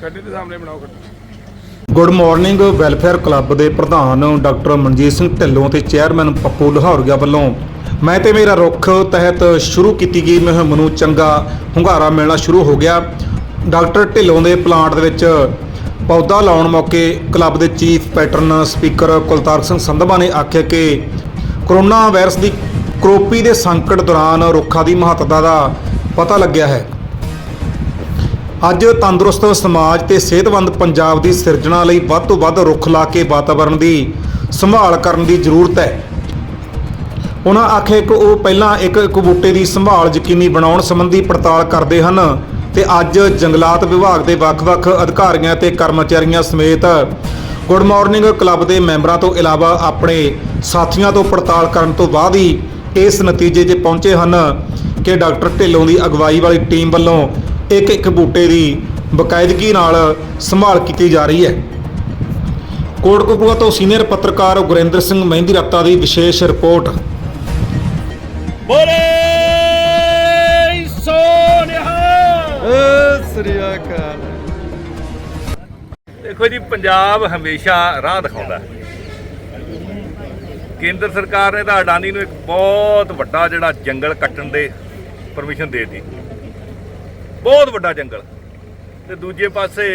ਖੱਡੇ ਦੇ ਸਾਹਮਣੇ ਬਣਾਓ ਖੱਡਾ ਗੁੱਡ ਮਾਰਨਿੰਗ ਵੈਲਫੇਅਰ ਕਲੱਬ ਦੇ ਪ੍ਰਧਾਨ ਡਾਕਟਰ ਮਨਜੀਤ ਸਿੰਘ ਢਿੱਲੋਂ ਤੇ ਚੇਅਰਮੈਨ ਪੱਪੂ ਲਹੌਰੀਆ ਵੱਲੋਂ। ਮੈਂ ਤੇ ਮੇਰਾ ਰੁੱਖ ਤਹਿਤ ਸ਼ੁਰੂ ਕੀਤੀ ਗਈ ਮੁਹਿੰਮ ਨੂੰ ਚੰਗਾ ਹੁੰਗਾਰਾ ਮਿਲਣਾ ਸ਼ੁਰੂ ਹੋ ਗਿਆ। ਡਾਕਟਰ ਢਿੱਲੋਂ ਦੇ ਪਲਾਂਟ ਦੇ ਵਿੱਚ ਪੌਦਾ ਲਾਉਣ ਮੌਕੇ ਕਲੱਬ ਦੇ chief patron speaker Kultar Singh Sandhwan ਨੇ ਆਖਿਆ ਕਿ ਕਰੋਨਾ ਵਾਇਰਸ ਦੀ ਕਰੋਪੀ ਦੇ ਸੰਕਟ ਦੌਰਾਨ ਰੁੱਖਾਂ ਦੀ ਮਹੱਤਤਾ ਦਾ ਪਤਾ ਲੱਗਿਆ ਹੈ। ਅੱਜ ਤੰਦਰੁਸਤ ਸਮਾਜ ਤੇ ਸਿਹਤਮੰਦ ਪੰਜਾਬ ਦੀ ਸਿਰਜਣਾ ਲਈ ਵੱਧ ਤੋਂ ਵੱਧ ਰੁੱਖ ਲਾ ਕੇ ਵਾਤਾਵਰਣ ਦੀ ਸੰਭਾਲ ਕਰਨ ਦੀ ਜ਼ਰੂਰਤ ਹੈ। ਉਹਨਾਂ ਆਖੇ ਕਿ ਉਹ ਪਹਿਲਾਂ ਇੱਕ ਇੱਕ ਬੂਟੇ ਦੀ ਸੰਭਾਲ ਯਕੀਨੀ ਬਣਾਉਣ ਸੰਬੰਧੀ ਪੜਤਾਲ ਕਰਦੇ ਹਨ ਤੇ ਅੱਜ ਜੰਗਲਾਤ ਵਿਭਾਗ ਦੇ ਵੱਖ-ਵੱਖ ਅਧਿਕਾਰੀਆਂ ਤੇ ਕਰਮਚਾਰੀਆਂ ਸਮੇਤ ਗੁੱਡ ਮਾਰਨਿੰਗ ਕਲੱਬ ਦੇ ਮੈਂਬਰਾਂ ਤੋਂ ਇਲਾਵਾ ਆਪਣੇ ਸਾਥੀਆਂ ਤੋਂ ਪੜਤਾਲ ਕਰਨ ਤੋਂ ਬਾਅਦ ਹੀ ਇਸ ਨਤੀਜੇ 'ਤੇ ਪਹੁੰਚੇ ਹਨ ਕਿ ਡਾਕਟਰ ਢਿੱਲੋਂ ਦੀ ਅਗਵਾਈ ਵਾਲੀ ਟੀਮ ਵੱਲੋਂ ਇੱਕ ਇੱਕ ਬੂਟੇ ਦੀ ਬਕਾਇਦਗੀ ਨਾਲ ਸੰਭਾਲ ਕੀਤੀ ਜਾ ਰਹੀ ਹੈ। ਕੋਟਕਪੂਰਾ ਤੋਂ ਸੀਨੀਅਰ ਪੱਤਰਕਾਰ ਗੁਰਿੰਦਰ ਸਿੰਘ ਮਹਿੰਦੀ ਰੱਤਾ ਦੀ ਵਿਸ਼ੇਸ਼ ਰਿਪੋਰਟ। ਬੋਲੇ! ਸੋਨਿਹਾ ਸ੍ਰੀ ਅਕਾਲ। ਦੇਖੋ ਜੀ ਪੰਜਾਬ ਹਮੇਸ਼ਾ ਰਾਹ ਦਿਖਾਉਂਦਾ ਹੈ। ਕੇਂਦਰ ਸਰਕਾਰ ਨੇ ਤਾਂ ਅਡਾਨੀ ਨੂੰ ਇੱਕ ਬਹੁਤ ਵੱਡਾ ਜਿਹੜਾ ਜੰਗਲ ਕੱਟਣ ਦੇ ਪਰਮਿਸ਼ਨ ਦੇ ਦਿੱਤੀ। ਬਹੁਤ ਵੱਡਾ ਜੰਗਲ। ਤੇ ਦੂਜੇ ਪਾਸੇ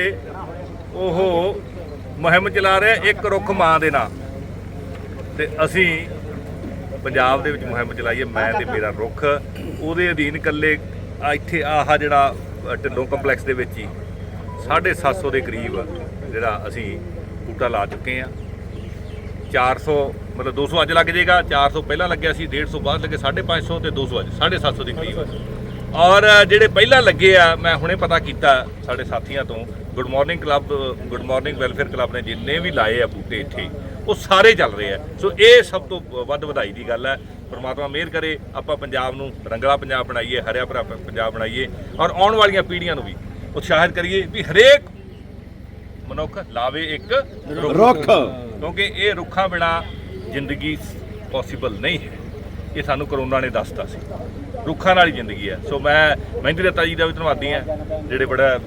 ਉਹ ਮੁਹਿੰਮ ਚਲਾ ਰਿਹਾ ਇੱਕ ਰੁੱਖ ਮਾਂ ਦੇ ਨਾਂ ਤੇ ਅਸੀਂ ਪੰਜਾਬ ਦੇ ਵਿੱਚ ਮੁਹਿੰਮ ਚਲਾਈਏ ਮੈਂ ਤੇ ਮੇਰਾ ਰੁੱਖ। ਉਹਦੇ ਅਧੀਨ ਇਕੱਲੇ ਇੱਥੇ ਆਹ ਜਿਹੜਾ ਢਿੱਲੋਂ ਕੰਪਲੈਕਸ ਦੇ ਵਿੱਚ ਹੀ 750 ਦੇ ਕਰੀਬ ਜਿਹੜਾ ਅਸੀਂ ਬੂਟਾ ਲਾ ਚੁੱਕੇ ਆ 400 ਮਤਲਬ 200 ਅੱਜ ਲੱਗ ਜਾਏਗਾ 400 ਪਹਿਲਾਂ ਲੱਗਿਆ ਸੀ 150 ਬਾਅਦ ਲੱਗੇ 550 ਤੇ 200 ਅੱਜ 750 ਦੇ ਕਰੀਬ। ਔਰ ਜਿਹੜੇ ਪਹਿਲਾਂ ਲੱਗੇ ਆ ਮੈਂ ਹੁਣੇ ਪਤਾ ਕੀਤਾ ਸਾਡੇ ਸਾਥੀਆਂ ਤੋਂ good morning club good morning welfare club ਨੇ ਜਿੰਨੇ ਵੀ ਲਾਏ ਆ ਬੂਟੇ ਇੱਥੇ ਉਹ ਸਾਰੇ ਚੱਲ ਰਹੇ ਆ। ਸੋ ਇਹ ਸਭ ਤੋਂ ਵੱਧ ਵਧਾਈ ਦੀ ਗੱਲ ਹੈ ਪਰਮਾਤਮਾ ਮਿਹਰ ਕਰੇ ਆਪਾਂ ਪੰਜਾਬ ਨੂੰ ਰੰਗਲਾ ਪੰਜਾਬ ਬਣਾਈਏ ਹਰਿਆ ਭਰਾ ਪੰਜਾਬ ਬਣਾਈਏ ਔਰ ਆਉਣ ਵਾਲੀਆਂ ਪੀੜ੍ਹੀਆਂ ਨੂੰ ਵੀ ਉਤਸ਼ਾਹਿਤ ਕਰੀਏ ਵੀ ਹਰੇਕ ਮਨੁੱਖ ਲਾਵੇ ਇੱਕ ਰੁੱਖ। ਕਿਉਂਕਿ ਇਹ ਰੁੱਖਾਂ ਬਿਨਾ ਜ਼ਿੰਦਗੀ ਪੋਸੀਬਲ ਨਹੀਂ ਹੈ। ਇਹ ਸਾਨੂੰ ਕਰੋਨਾ ਨੇ ਦੱਸਤਾ ਸੀ। ਰੁੱਖਾਂ ਨਾਲ ਹੀ ਜ਼ਿੰਦਗੀ ਹੈ। ਸੋ ਮੈਂ ਮਹਿੰਦੀ ਰੱਤਾ ਜੀ ਦਾ ਵੀ ਧੰਨਵਾਦੀ ਹਾਂ, ਜਿਹੜੇ ਬੜਾ,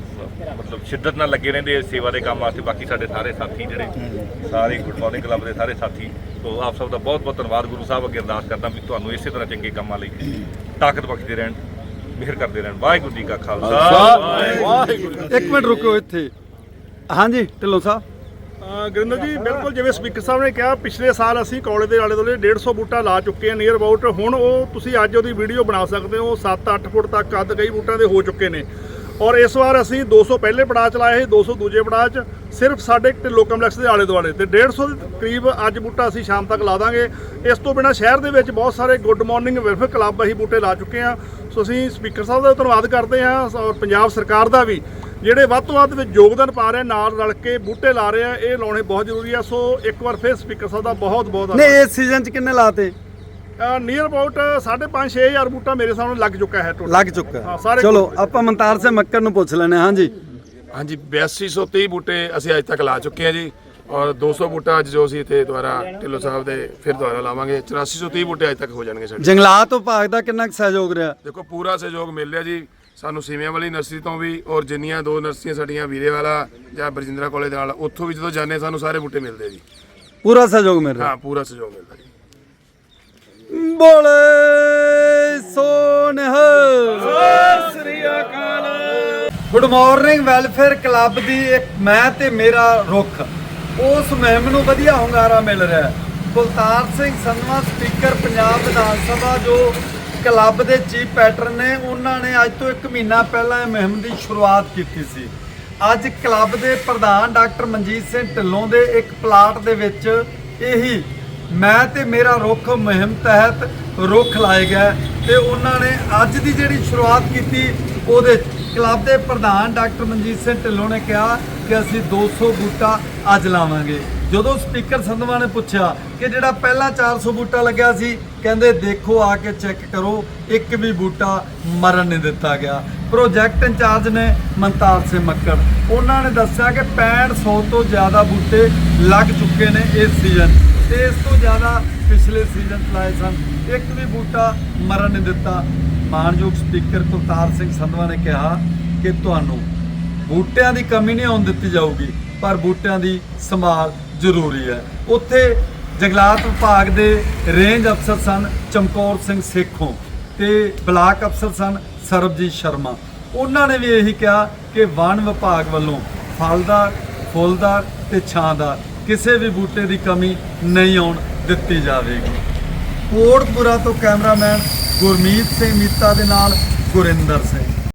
ਮਤਲਬ ਸ਼ਿੱਦਤ ਨਾਲ ਲੱਗੇ ਰਹਿੰਦੇ ਸੇਵਾ ਦੇ ਕੰਮ ਵਾਸਤੇ। ਬਾਕੀ ਸਾਡੇ ਸਾਰੇ ਸਾਥੀ ਜਿਹੜੇ, ਸਾਰੇ ਗੁੱਡ ਮਾਰਨਿੰਗ ਕਲੱਬ ਦੇ ਸਾਰੇ ਸਾਥੀ ਸੋ ਆਪ ਸਭ ਦਾ ਬਹੁਤ ਬਹੁਤ ਧੰਨਵਾਦ। ਗੁਰੂ ਸਾਹਿਬ ਅੱਗੇ ਅਰਦਾਸ ਕਰਦਾ ਵੀ ਤੁਹਾਨੂੰ ਇਸੇ ਤਰ੍ਹਾਂ ਚੰਗੇ ਕੰਮਾਂ ਲਈ ਤਾਕਤ ਬਖਸ਼ਦੇ ਰਹਿਣ, ਮਿਹਰ ਕਰਦੇ ਰਹਿਣ। ਵਾਹਿਗੁਰੂ ਜੀ ਕਾ ਖਾਲਸਾ। ਵਾਹਿਗੁਰੂ ਇੱਕ ਮਿੰਟ ਰੁਕੋ ਇੱਥੇ। ਹਾਂਜੀ, ਢਿੱਲੋਂ ਸਾਹਿਬ। ਗੁਰਿੰਦਰ ਜੀ, ਬਿਲਕੁਲ ਜਿਵੇਂ ਸਪੀਕਰ ਸਾਹਿਬ ਨੇ ਕਿਹਾ, ਪਿਛਲੇ ਸਾਲ ਅਸੀਂ ਕਾਲਜ ਦੇ ਆਲੇ ਦੁਆਲੇ 150 ਬੂਟਾ ਲਾ ਚੁੱਕੇ ਹਾਂ ਨੀਅਰ ਅਬਾਊਟ ਹੁਣ ਉਹ ਤੁਸੀਂ ਅੱਜ ਉਹਦੀ ਵੀਡੀਓ ਬਣਾ ਸਕਦੇ ਹੋ 7-8 ਫੁੱਟ ਤੱਕ ਕੱਦ ਕਈ ਬੂਟਿਆਂ ਦੇ ਹੋ ਚੁੱਕੇ ਨੇ। ਔਰ ਇਸ ਵਾਰ ਅਸੀਂ 200 ਪਹਿਲੇ ਪੜਾਅ ਚ ਲਾਏ ਸੀ 200 ਦੂਜੇ ਪੜਾਅ ਚ ਸਿਰਫ ਸਾਡੇ ਢਿੱਲੋਂ ਕੰਪਲੈਕਸ ਦੇ ਆਲੇ ਦੁਆਲੇ ਤੇ 150 ਦੇ ਕਰੀਬ ਅੱਜ ਬੂਟਾ ਅਸੀਂ ਸ਼ਾਮ ਤੱਕ ਲਾ ਦਾਂਗੇ। ਇਸ ਤੋਂ ਬਿਨਾ ਸ਼ਹਿਰ ਦੇ ਵਿੱਚ ਬਹੁਤ ਸਾਰੇ ਗੁੱਡ ਮਾਰਨਿੰਗ ਵੈਲਫੇਅਰ ਕਲੱਬ ਅਸੀਂ ਬੂਟੇ ਲਾ ਚੁੱਕੇ ਹਾਂ। ਸੋ ਅਸੀਂ ਸਪੀਕਰ ਸਾਹਿਬ ਦਾ ਧੰਨਵਾਦ ਕਰਦੇ ਹਾਂ ਔਰ ਪੰਜਾਬ ਸਰਕਾਰ ਦਾ ਵੀ। ਜਿਹੜੇ ਵੱਧ ਤੋਂ ਵੱਧ ਵਿੱਚ ਯੋਗਦਾਨ ਪਾ ਰਹੇ ਨਾਲ ਰਲ ਕੇ ਬੂਟੇ ਲਾ ਰਹੇ ਆ ਇਹ ਲਾਉਣੇ ਬਹੁਤ ਜ਼ਰੂਰੀ ਆ। ਸੋ ਇੱਕ ਵਾਰ ਫਿਰ ਸਪੀਕਰ ਸਾਹਿਬ ਦਾ ਬਹੁਤ ਬਹੁਤ ਨਹੀਂ ਇਸ ਸੀਜ਼ਨ ਚ ਕਿੰਨੇ ਲਾਤੇ? ਨੀਅਰ ਅਬਾਊਟ 5.5 6000 ਬੂਟਾ ਮੇਰੇ ਸਾਹਮਣੇ ਲੱਗ ਚੁੱਕਾ ਹੈ ਟੋਟਲ ਲੱਗ ਚੁੱਕਾ ਹਾਂ, ਸਾਰੇ ਚਲੋ ਆਪਾਂ ਮਨਤਾਰ ਸਿੰਘ ਮੱਕਰ ਨੂੰ ਪੁੱਛ ਲੈਣੇ ਹਾਂਜੀ। ਹਾਂਜੀ 8230 ਬੂਟੇ ਅਸੀਂ ਅੱਜ ਤੱਕ ਲਾ ਚੁੱਕੇ ਹਾਂ ਜੀ। ਔਰ 200 ਬੂਟਾ ਅੱਜ ਜੋ ਅਸੀਂ ਇੱਥੇ ਦੁਆਰਾ ਢਿੱਲੋਂ ਸਾਹਿਬ ਦੇ ਫਿਰ ਦੁਆਰਾ ਲਾਵਾਂਗੇ। 8430 ਬੂਟੇ ਅੱਜ ਤੱਕ ਹੋ ਜਾਣਗੇ ਸਾਡੇ। ਜੰਗਲਾਤ ਵਿਭਾਗ ਦਾ ਕਿੰਨਾ ਕੁ ਸਹਿਯੋਗ ਰਿਹਾ? ਦੇਖੋ ਪੂਰਾ ਸਹਿਯੋਗ ਮਿਲ ਰਿਹਾ ਜੀ। ਸਾਨੂੰ ਸੀਮਿਆਂ ਵਾਲੀ ਨਰਸਰੀ ਤੋਂ ਵੀ ਔਰ ਜਿੰਨੀਆਂ ਦੋ ਨਰਸਰੀਆਂ ਸਾਡੀਆਂ ਵੀਰੇ ਵਾਲਾ ਜਾਂ ਬਰਜਿੰਦਰਾ ਕਾਲਜ ਦੇ ਨਾਲ ਉੱਥੋਂ ਵੀ ਜਦੋਂ ਜਾਂਦੇ ਸਾਨੂੰ ਸਾਰੇ ਬੂਟੇ ਮਿਲਦੇ ਆ ਜੀ। ਪੂਰਾ ਸਹਿਯੋਗ ਮਿਲ ਰਿਹਾ ਹਾਂ ਪੂਰਾ ਸਹਿਯੋਗ ਮਿਲਦਾ ਜੀ। ਬੋਲੇ ਸੋਨਹ। ਸ੍ਰੀ ਅਕਾਲ ਗੁੱਡ ਮਾਰਨਿੰਗ ਵੈਲਫੇਅਰ ਕਲੱਬ ਦੀ ਇੱਕ ਮੈਂ ਤੇ ਮੇਰਾ ਰੁੱਖ। ਉਸ ਮੁਹਿੰਮ ਨੂੰ ਵਧੀਆ ਹੁੰਗਾਰਾ ਮਿਲ ਰਿਹਾ ਹੈ। ਕੁਲਤਾਰ ਸਿੰਘ ਸੰਧਵਾ ਸਪੀਕਰ ਪੰਜਾਬ ਵਿਧਾਨ ਸਭਾ ਜੋ ਕਲੱਬ ਦੇ ਚੀਫ ਪੈਟਰਨ ਨੇ, ਉਹਨਾਂ ਨੇ ਅੱਜ ਤੋਂ 1 ਮਹੀਨਾ ਪਹਿਲਾਂ ਇਹ ਮੁਹਿੰਮ ਦੀ ਸ਼ੁਰੂਆਤ ਕੀਤੀ ਸੀ। ਅੱਜ ਕਲੱਬ ਦੇ ਪ੍ਰਧਾਨ ਡਾਕਟਰ ਮਨਜੀਤ ਸਿੰਘ ਢਿੱਲੋਂ ਦੇ ਇੱਕ ਪਲਾਟ ਦੇ ਵਿੱਚ ਇਹੀ, ਮੈਂ ਤੇ ਮੇਰਾ ਰੁੱਖ ਮੁਹਿੰਮ ਤਹਿਤ ਰੁੱਖ ਲਾਏ ਗਏ ਤੇ ਉਹਨਾਂ ਨੇ ਅੱਜ ਦੀ ਜਿਹੜੀ ਸ਼ੁਰੂਆਤ ਕੀਤੀ, ਉਹਦੇ 'ਚ ਕਲੱਬ ਦੇ ਪ੍ਰਧਾਨ ਡਾਕਟਰ ਮਨਜੀਤ ਸਿੰਘ ਢਿੱਲੋਂ ਨੇ ਕਿਹਾ ਕਿ ਅਸੀਂ 200 ਬੂਟਾ ਅੱਜ ਲਾਵਾਂਗੇ। ਜਦੋਂ ਸਪੀਕਰ ਸੰਧਵਾ ਨੇ ਪੁੱਛਿਆ ਕਿ ਜਿਹੜਾ ਪਹਿਲਾਂ 400 ਬੂਟਾ ਲੱਗਿਆ ਸੀ, ਕਹਿੰਦੇ ਦੇਖੋ, ਆ ਕੇ ਚੈੱਕ ਕਰੋ, ਇੱਕ ਵੀ ਬੂਟਾ ਮਰਨ ਨਹੀਂ ਦਿੱਤਾ ਗਿਆ। ਪ੍ਰੋਜੈਕਟ ਇੰਚਾਰਜ ਨੇ ਮਨਤਾਰ ਸਿੰਘ ਮੱਕੜ। ਉਹਨਾਂ ਨੇ ਦੱਸਿਆ ਕਿ 6500 ਤੋਂ ਜ਼ਿਆਦਾ ਬੂਟੇ ਲੱਗ ਚੁੱਕੇ ਨੇ ਇਸ ਸੀਜ਼ਨ ਤੇ ਇਸ ਤੋਂ ਜ਼ਿਆਦਾ ਪਿਛਲੇ ਸੀਜ਼ਨ 'ਚ ਲਾਏ ਸਨ। ਇੱਕ ਵੀ ਬੂਟਾ ਮਰਨ ਨਹੀਂ ਦਿੱਤਾ। ਮਾਨਯੋਗ ਸਪੀਕਰ ਕੁਲਤਾਰ ਸਿੰਘ ਸੰਧਵਾ ਨੇ ਕਿਹਾ ਕਿ ਤੁਹਾਨੂੰ ਬੂਟਿਆਂ ਦੀ ਕਮੀ ਨਹੀਂ ਆਉਣ ਦਿੱਤੀ ਜਾਊਗੀ, ਪਰ ਬੂਟਿਆਂ ਦੀ ਸੰਭਾਲ ਜ਼ਰੂਰੀ ਹੈ। ਉੱਥੇ ਜੰਗਲਾਤ ਵਿਭਾਗ ਦੇ ਰੇਂਜ ਅਫਸਰ ਸਨ ਚਮਕੌਰ ਸਿੰਘ ਸੇਖੋਂ ਤੇ ਬਲਾਕ ਅਫਸਰ ਸਨ ਸਰਬਜੀਤ ਸ਼ਰਮਾ। ਉਹਨਾਂ ਨੇ ਵੀ ਇਹੀ ਕਿਹਾ ਕਿ ਵਣ ਵਿਭਾਗ ਵੱਲੋਂ ਫਲਦਾਰ, ਫੁੱਲਦਾਰ ਤੇ ਛਾਂਦਾਰ ਕਿਸੇ ਵੀ ਬੂਟੇ ਦੀ ਕਮੀ ਨਹੀਂ ਆਉਣ ਦਿੱਤੀ ਜਾਵੇਗੀ। ਕੋਟਪੁਰਾ ਤੋਂ ਕੈਮਰਾਮੈਨ ਗੁਰਮੀਤ ਸਿੰਘ ਮੀਤਾ ਦੇ ਨਾਲ ਗੁਰਿੰਦਰ ਸਿੰਘ।